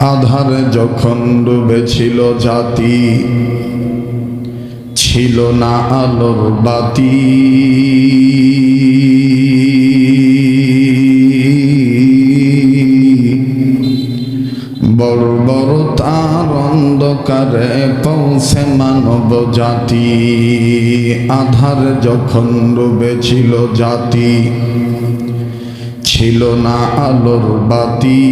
আধারে যখন ডুবেছিল জাতি, ছিল না আলোর বাতি। বড় বড় তার অন্ধকারে পৌঁছে মানব জাতি। আধারে যখন ডুবেছিল জাতি, ছিল না আলোর বাতি।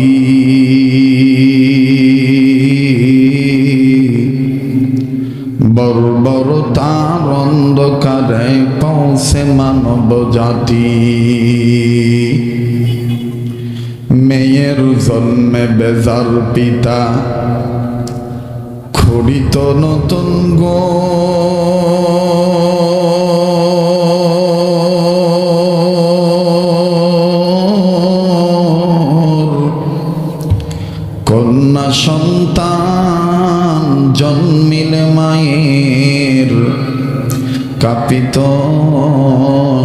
বড় বড় তার অন্ধকারে পৌঁছে মানব জাতি। মেয়ের জন্মে বেজার পিতা, খড়িত নতুন গো কন্যা সন্তান জন্মিলে মায়ের, কাপিত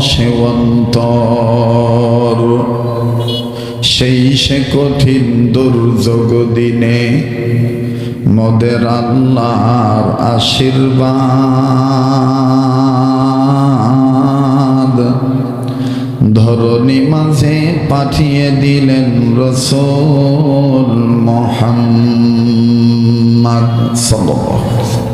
সেবন্তর। সেই সে কঠিন দুর্যোগ দিনে মদের আল্লাহর আশীর্বাদ। ধরণী মাঝে পাঠিয়ে দিলেন রসুল মোহাম্মদ। 阿门。